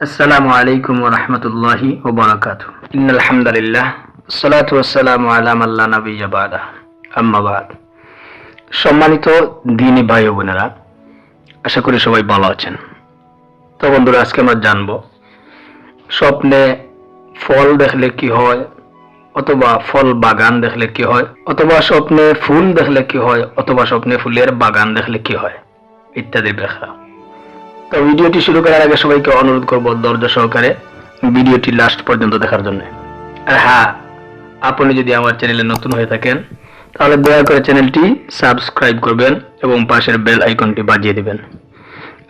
আসসালামু আলাইকুম ওয়া রাহমাতুল্লাহি ওয়া বারাকাতুহু। ইন্নাল হামদুলিল্লাহ সালাতু ওয়াসসালামু আলা মান লা নাবিয়্যা বাদা। আম্মা বাদ। সম্মানিত দিনী ভাই ও বোনেরা, আশা করি সবাই ভালো আছেন। তো বন্ধুরা, আজকে আমরা জানব স্বপ্নে ফল দেখলে কি হয়, অথবা ফল বাগান দেখলে কি হয়, অথবা স্বপ্নে ফুল দেখলে কি হয়, অথবা স্বপ্নে ফুলের বাগান দেখলে কি হয়, ইত্যাদি ব্যাখ্যা। তো ভিডিওটি শুরু করার আগে সবাইকে অনুরোধ করব ধৈর্য সহকারে ভিডিওটি লাস্ট পর্যন্ত দেখার জন্য। আর হ্যাঁ আপনি যদি আমার চ্যানেলে নতুন হয়ে থাকেন, তাহলে দয়া করে চ্যানেলটি সাবস্ক্রাইব করবেন এবং পাশের বেল আইকনটি বাজিয়ে দিবেন।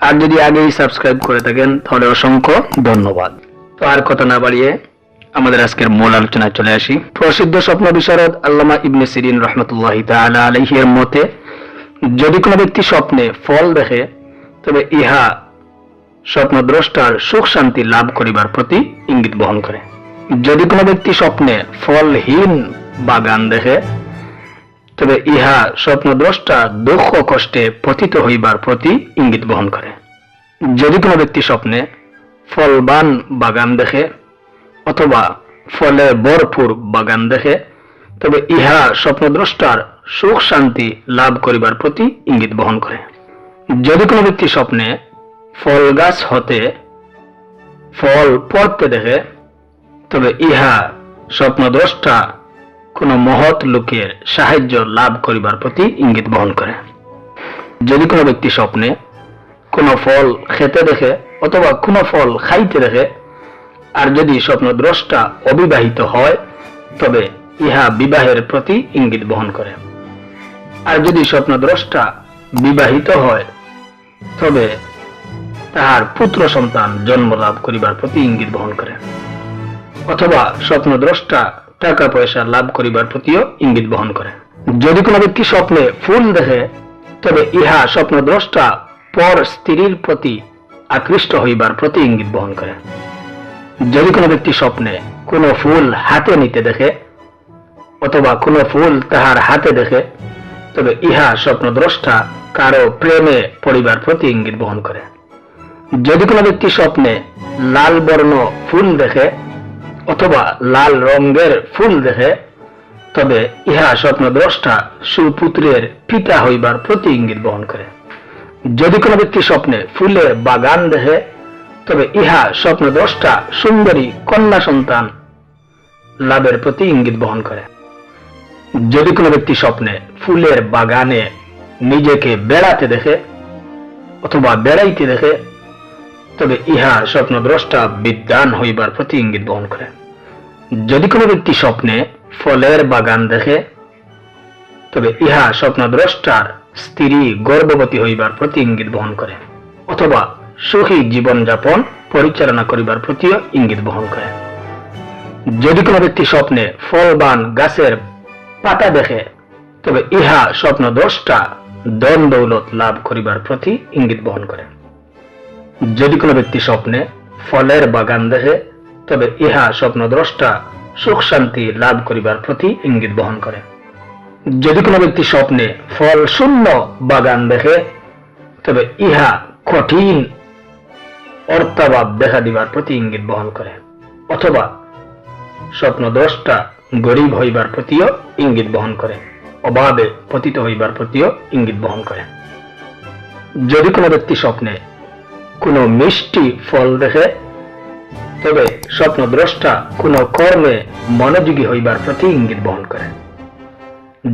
আর যদি আগেই সাবস্ক্রাইব করে থাকেন, তাহলে অসংখ্য ধন্যবাদ। তো আর কথা না বাড়িয়ে আমাদের আজকের মূল আলোচনায় চলে আসি। প্রসিদ্ধ স্বপ্ন বিশারদ আল্লামা ইবনে সিরিন রহমতুল্লাহ তাআলা আলাইহির মতে, যদি কোনো ব্যক্তি স্বপ্নে ফল দেখে, তবে ইহা স্বপ্নদ্রষ্টার সুখ শান্তি লাভ করিবার প্রতি ইঙ্গিত বহন করে। যদি কোনো ব্যক্তি স্বপ্নে ফলহীন বাগান দেখে, তবে ইহা স্বপ্নদ্রষ্টা দুঃখ কষ্টে পতিত হইবার প্রতি ইঙ্গিত বহন করে। যদি কোনো ব্যক্তি স্বপ্নে ফলবান বাগান দেখে, অথবা ফলে ভরপুর বাগান দেখে, তবে ইহা স্বপ্নদ্রষ্টার সুখ শান্তি লাভ করিবার প্রতি ইঙ্গিত বহন করে। যদি কোনো ব্যক্তি স্বপ্নে ফল গাছ হতে ফল পড়তে দেখে, তবে ইহা স্বপ্নদ্রষ্টা কোন মহৎ লোকের সাহায্য লাভ করিবার প্রতি ইঙ্গিত বহন করে। যদি কোনো ব্যক্তি স্বপ্নে কোনো ফল খেতে দেখে অথবা কোনো ফল খাইতে দেখে, আর যদি স্বপ্নদ্রষ্টা অবিবাহিত হয়, তবে ইহা বিবাহের প্রতি ইঙ্গিত বহন করে। আর যদি স্বপ্নদ্রষ্টা বিবাহিত হয়, তবে তাহার পুত্র সন্তান জন্ম লাভ করিবার প্রতি ইঙ্গিত বহন করে। অথবা স্বপ্নদ্রষ্টা টাকা পয়সা লাভ করিবার প্রতিও ইঙ্গিত বহন করে। যদি কোনো ব্যক্তি স্বপ্নে ফুল দেখে, তবে ইহা স্বপ্নদ্রষ্টা পর স্ত্রীর প্রতি আকৃষ্ট হইবার প্রতি ইঙ্গিত বহন করে। যদি কোনো ব্যক্তি স্বপ্নে কোনো ফুল হাতে নিতে দেখে, অথবা কোনো ফুল তাহার হাতে দেখে, তবে ইহা স্বপ্ন স্বপ্নদ্রষ্টা কারও প্রেমে পরিবার প্রতি ইঙ্গিত বহন করে। যদি কোনো ব্যক্তি স্বপ্নে লাল বর্ণ ফুল দেখে অথবা লাল রঙের ফুল দেখে, তবে ইহা স্বপ্নদ্রষ্টা সুপুত্রের পিতা হইবার প্রতি ইঙ্গিত বহন করে। যদি কোনো ব্যক্তি স্বপ্নে ফুলের বাগান দেখে, তবে ইহা স্বপ্নদ্রষ্টা সুন্দরী কন্যা সন্তান লাভের প্রতি ইঙ্গিত বহন করে। যদি কোনো ব্যক্তি স্বপ্নে ফুলের বাগানে নিজেকে বেড়াতে দেখে অথবা বেড়াইতে দেখে তবে ইহা স্বপ্ন স্বপ্নদ্রষ্টা বিদ্যান হইবার প্রতি ইঙ্গিত বহন করে। যদি কোনো ব্যক্তি স্বপ্নে ফলের বাগান দেখে, তবে ইহা স্বপ্নদ্রষ্টার স্ত্রী গর্ভবতী হইবার প্রতি ইঙ্গিত বহন করে, অথবা সুখী জীবনযাপন পরিচালনা করিবার প্রতিও ইঙ্গিত বহন করে। যদি কোনো ব্যক্তি স্বপ্নে ফলবান গাছের পাতা দেখে, তবে ইহা স্বপ্ন স্বপ্নদ্রষ্টা দন দৌলত লাভ করিবার প্রতি ইঙ্গিত বহন করে। যদি কোনো ব্যক্তি স্বপ্নে ফলের বাগান দেখে, তবে ইহা স্বপ্নদ্রষ্টা সুখ শান্তি লাভ করিবার প্রতি ইঙ্গিত বহন করে। যদি কোনো ব্যক্তি স্বপ্নে ফল শূন্য বাগান দেখে, তবে ইহা কঠিন অর্থাভাব দেখা দিবার প্রতি ইঙ্গিত বহন করে, অথবা স্বপ্ন স্বপ্নদ্রষ্টা গরিব হইবার প্রতিও ইঙ্গিত বহন করে অভাবে পতিত হইবার প্রতিও ইঙ্গিত বহন করে। যদি কোনো ব্যক্তি স্বপ্নে কোনো মিষ্টি ফল দেখে। তবে স্বপ্নদ্রষ্টা কোনো কর্মে মনোযোগী হইবার প্রতি ইঙ্গিত বহন করে।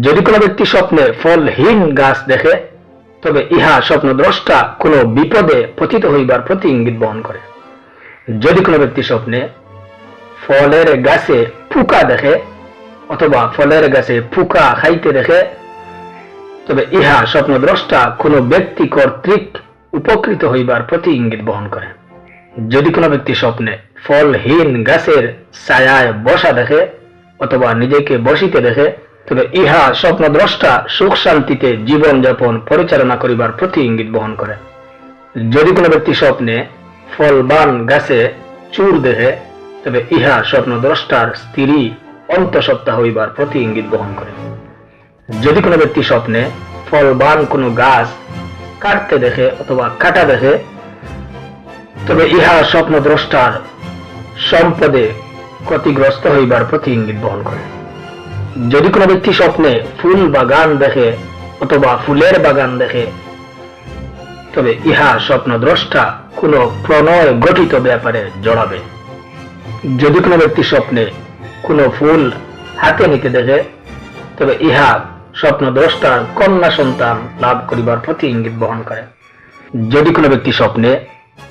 যদি কোনো ব্যক্তি স্বপ্নে ফলহীন গাছ দেখে, তবে ইহা স্বপ্নদ্রষ্টা কোনো বিপদে পতিত হইবার প্রতি ইঙ্গিত বহন করে। যদি কোনো ব্যক্তি স্বপ্নে ফলের গাছে ফুকা দেখে, অথবা ফলের গাছে ফুকা খাইতে দেখে, তবে ইহা স্বপ্নদ্রষ্টা কোনো ব্যক্তি কর্তৃক উপকৃত হইবার প্রতি ইঙ্গিত বহন করে। যদি কোনো ব্যক্তি স্বপ্নে ফলহীন গাছের ছায়ায় বসা দেখে অথবা নিজেকে বসিতে দেখে, তবে ইহা স্বপ্নদ্রষ্টা সুখ শান্তিতে জীবনযাপন পরিচালনা করিবার প্রতি ইঙ্গিত বহন করে। যদি কোনো ব্যক্তি স্বপ্নে ফলবান গাছে চুর দেখে, তবে ইহা স্বপ্নদ্রষ্টার স্ত্রী অন্তঃসত্ত্বা হইবার প্রতি ইঙ্গিত বহন করে। যদি কোনো ব্যক্তি স্বপ্নে ফলবান কোনো গাছ কাটতে দেখে অথবা কাটা দেখে, তবে ইহা স্বপ্নদ্রষ্টার সম্পদে ক্ষতিগ্রস্ত হইবার প্রতি ইঙ্গিত বহন করে। যদি কোনো ব্যক্তি স্বপ্নে ফুল বাগান দেখে অথবা ফুলের বাগান দেখে, তবে ইহা স্বপ্নদ্রষ্টা কোনো প্রণয় গঠিত ব্যাপারে জড়াবে। যদি কোনো ব্যক্তি স্বপ্নে কোনো ফুল হাতে নিতে দেখে, তবে ইহা স্বপ্নদ্রষ্টার কন্যা সন্তান লাভ করিবার প্রতি ইঙ্গিত বহন করে। যদি কোনো ব্যক্তি স্বপ্নে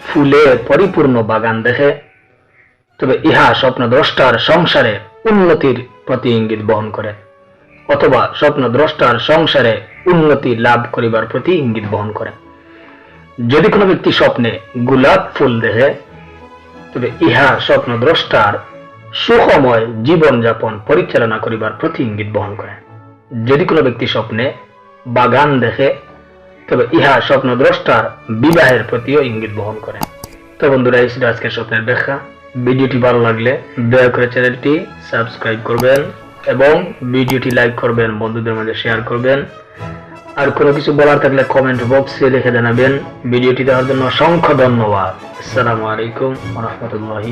ফুলে পরিপূর্ণ বাগান দেখে, তবে ইহা স্বপ্নদ্রষ্টার সংসারে উন্নতির প্রতি ইঙ্গিত বহন করে, অথবা স্বপ্ন স্বপ্নদ্রষ্টার সংসারে উন্নতি লাভ করিবার প্রতি ইঙ্গিত বহন করে। যদি কোনো ব্যক্তি স্বপ্নে গোলাপ ফুল দেখে, তবে ইহা স্বপ্ন স্বপ্নদ্রষ্টার সুখময় জীবনযাপন পরিচালনা করিবার প্রতি ইঙ্গিত বহন করে। যদি কোনো ব্যক্তি স্বপ্নে বাগান দেখে, তবে ইহা স্বপ্নদ্রষ্টার বিবাহের প্রতিও ইঙ্গিত বহন করে। তো বন্ধুরা, এই ছিল আজকের স্বপ্নের ব্যাখ্যা। ভিডিওটি ভালো লাগলে দয়া করে চ্যানেলটি সাবস্ক্রাইব করবেন এবং ভিডিওটি লাইক করবেন, বন্ধুদের মধ্যে শেয়ার করবেন। আর কোনো কিছু বলার থাকলে কমেন্ট বক্সে লিখে জানাবেন। ভিডিওটি দেওয়ার জন্য অসংখ্য ধন্যবাদ। আসসালামু আলাইকুম রহমতুল্লাহি